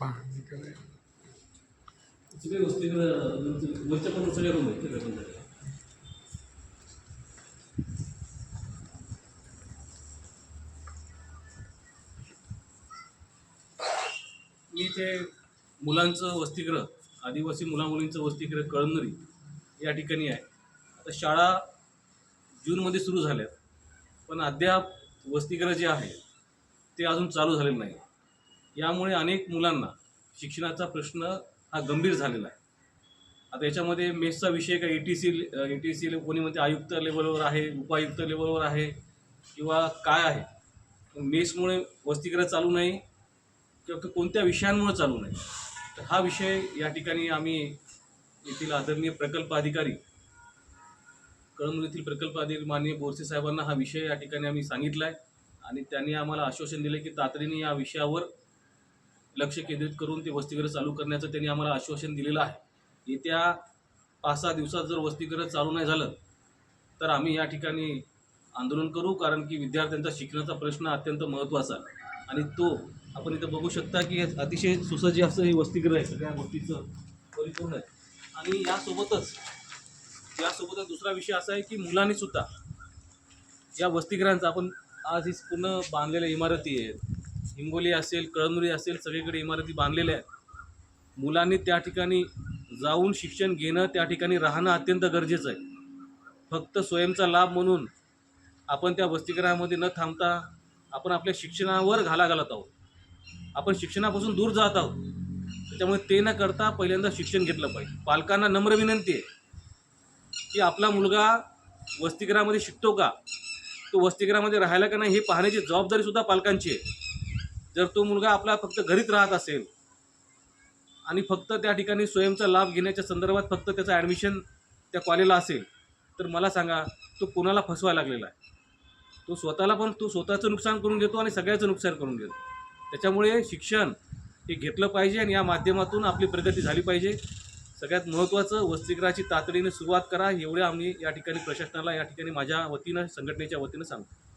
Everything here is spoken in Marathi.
पाहणी करायला म्हणजे वरच्या पण सगळ्या रूम आहेत सगळ्या मी ते मुलांचं वसतिगृह आदिवासी मुलामुलींचं वसतिगृह कळमनुरी या ठिकाणी आहे. आता शाळा जूनमध्ये सुरू झाल्यात पण अद्याप वसतिगृह जे आहे ते अजून चालू झालेलं नाही. यामुळे अनेक मुलांना शिक्षणाचा प्रश्न हा गंभीर झालेला आहे. आता याच्यामध्ये मेसचा विषय काय A T C A T C कोणी म्हणते आयुक्त लेवलवर आहे उपायुक्त लेवलवर आहे किंवा काय आहे? मेसमुळे वसतिगृह चालू नाही किंवा कोणत्या विषयांमुळे चालू नाही? तर हा विषय या ठिकाणी आम्ही येथील आदरणीय प्रकल्प अधिकारी कळमूर येथील प्रकल्प अधिकारी माननीय बोरसे साहेबांना हा विषय या ठिकाणी आम्ही सांगितला आहे आणि त्यांनी आम्हाला आश्वासन दिले की तातडीने या विषयावर लक्ष केंद्रित करून ते वसतिगृह चालू करण्याचं त्यांनी आम्हाला आश्वासन दिलेलं आहे. येत्या पाच सहा दिवसात जर वसतिगृह चालू नाही झालं तर आम्ही या ठिकाणी आंदोलन करू कारण की विद्यार्थ्यांचा शिक्षणाचा प्रश्न अत्यंत महत्त्वाचा आणि तो आपण इथं बघू शकता की हे अतिशय सुसज्ज असं हे वसतिगृह आहे सगळ्या गोष्टीचं परिपूर्ण आहे. आणि यासोबतच यासोबतच दुसरा विषय असा आहे की मुलांनी सुद्धा या वसतिगृहांचा आपण आज ही पूर्ण बांधलेल्या इमारती आहेत. हिंगोली असेल कळमनुरी असेल सगळीकडे इमारती बांधलेल्या आहेत. मुलांनी त्या ठिकाणी जाऊन शिक्षण घेणं त्या ठिकाणी राहणं अत्यंत गरजेचं आहे. फक्त स्वयंचा लाभ म्हणून आपण त्या वसतिगृहामध्ये न थांबता आपण आपल्या शिक्षणावर घाला घालत आहोत. आपण शिक्षणापासून दूर जात आहोत. त्याच्यामुळे ते न करता पहिल्यांदा शिक्षण घेतलं पाहिजे. पालकांना नम्र विनंती आहे की आपला मुलगा वसतिगृहामध्ये शिकतो का? तो वसतिगृहामध्ये राहायला का नाही हे पाहण्याची जबाबदारीसुद्धा पालकांची आहे. जर तो मुलगा आपला फक्त घरीच राहत असेल आणि फक्त त्या ठिकाणी स्वयंचा लाभ घेण्याच्या संदर्भात फक्त त्याचं ॲडमिशन त्या कॉलेजला असेल तर मला सांगा तो कोणाला फसवायला लागलेला आहे? तो स्वतःला पण तो स्वतःचं नुकसान करून घेतो आणि सगळ्याचं नुकसान करून घेतो. त्याच्यामुळे शिक्षण हे घेतलं पाहिजे आणि या माध्यमातून आपली प्रगती झाली पाहिजे. सगळ्यात महत्त्वाचं वसतिगृहाची तातडीने सुरुवात करा एवढे आम्ही या ठिकाणी प्रशासनाला या ठिकाणी माझ्या वतीनं संघटनेच्या वतीनं सांगतो.